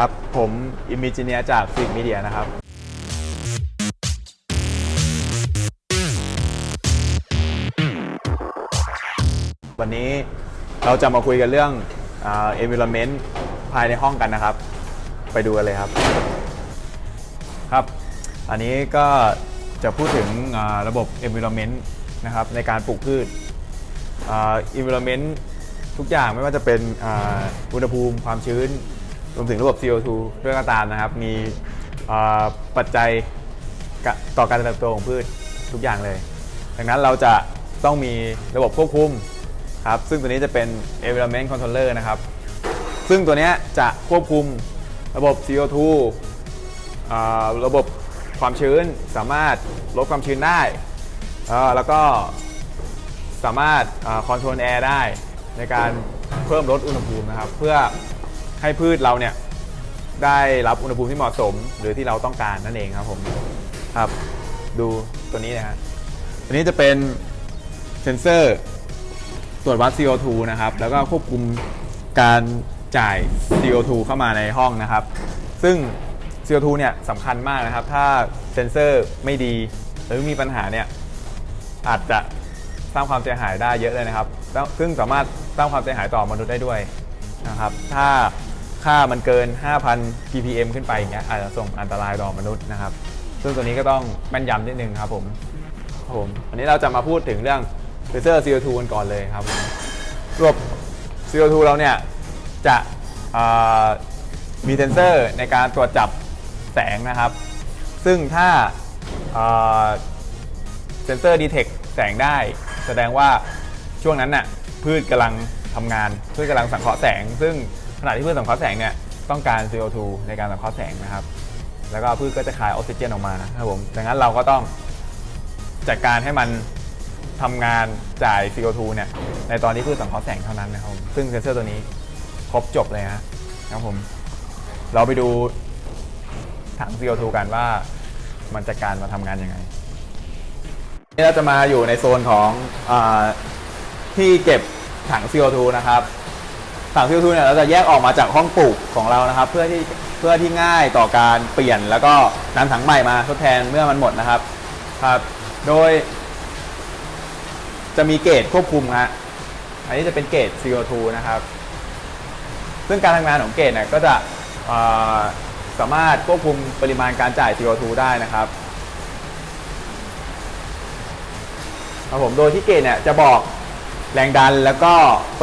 ครับ ผมอิมมิจิเนียจากฟิกมีเดียนะครับ วันนี้เราจะมาคุยกันเรื่องเอ่อ environment ภายในห้องกันนะครับ ไปดูกันเลยครับ ครับ อันนี้ก็จะพูดถึงระบบ environment นะครับในการปลูกพืชอ่า environment ทุกอย่างไม่ว่าจะเป็นอุณหภูมิความชื้น รวมถึงระบบ CO2 ด้วยก็ตามนะครับ มีปัจจัยต่อการเติบโตของพืชทุกอย่างเลย ดังนั้นเราจะต้องมีระบบควบคุมครับ ซึ่งตัวนี้จะเป็น environment controller นะครับ ซึ่งตัวนี้จะควบคุมระบบ CO2 ระบบความชื้นสามารถลดความชื้นได้ แล้วก็สามารถคอนโทรลแอร์ได้ในการเพิ่มลดอุณหภูมินะครับ เพื่อ ให้พืชเราเนี่ยได้รับอุณหภูมิที่เหมาะสม หรือที่เราต้องการนั่นเองครับผมครับ ดูตัวนี้นะฮะตัวนี้จะเป็นเซนเซอร์ตรวจวัด CO2 นะครับ แล้วก็ควบคุมการจ่าย CO2 เข้ามาในห้องนะครับ ซึ่ง CO2 เนี่ยสำคัญมากนะครับ ถ้าเซนเซอร์ไม่ดีหรือมีปัญหาเนี่ยอาจจะสร้างความเสียหายได้เยอะเลยนะครับ ซึ่งสามารถสร้างความเสียหายต่อมนุษย์ได้ด้วยนะครับ ถ้า ค่ามันเกิน 5,000 ppm ขึ้นไปอย่างเงี้ยอาจจะส่งอันตรายต่อมนุษย์นะครับ ซึ่งตัวนี้ก็ต้องแม่นยำนิดนึงครับผมครับผมวันนี้เราจะมาพูดถึงเรื่องเซนเซอร์ CO2 กันก่อนเลยครับระบบ CO2 เราเนี่ยจะมีเซนเซอร์ในการตรวจจับแสงนะครับ ซึ่งถ้าเซนเซอร์ดีเทคแสงได้ แสดงว่าช่วงนั้นน่ะพืชกำลังทำงานพืชกำลังสังเคราะห์แสง ซึ่ง ณะที่พืชสังเคราะห์แสงเนี่ยต้องการ CO2 ในการสังเคราะห์แสงนะครับ แล้วก็พืชก็จะคายออกซิเจนออกมาครับผมดังนั้นเราก็ต้องจัดการให้มันทำงานจ่าย CO2 เนี่ยในตอนที่พืชสังเคราะห์แสงเท่านั้นนะครับ ซึ่งเซนเซอร์ตัวนี้ครบจบเลยฮะครับผม เราไปดูถัง CO2 กันว่ามันจัดการมาทำงานยังไงนี่เราจะมาอยู่ในโซนของอที่เก็บถัง CO2 นะครับ ถัง CO2 เนี่ยเราจะแยกออกมาจากห้องปลูกของเรานะครับ เพื่อที่เพื่อที่ง่ายต่อการเปลี่ยนแล้วก็นำถังใหม่มาทดแทนเมื่อมันหมดนะครับครับ โดย จะมีเกจควบคุมฮะอันนี้จะเป็นเกจ CO2 นะครับ ซึ่งการทำงานของเกจเนี่ยก็จะสามารถควบคุมปริมาณการจ่าย CO2 ได้นะครับครับผมโดยที่เกจเนี่ยจะบอกแรงดันแล้วก็ปริ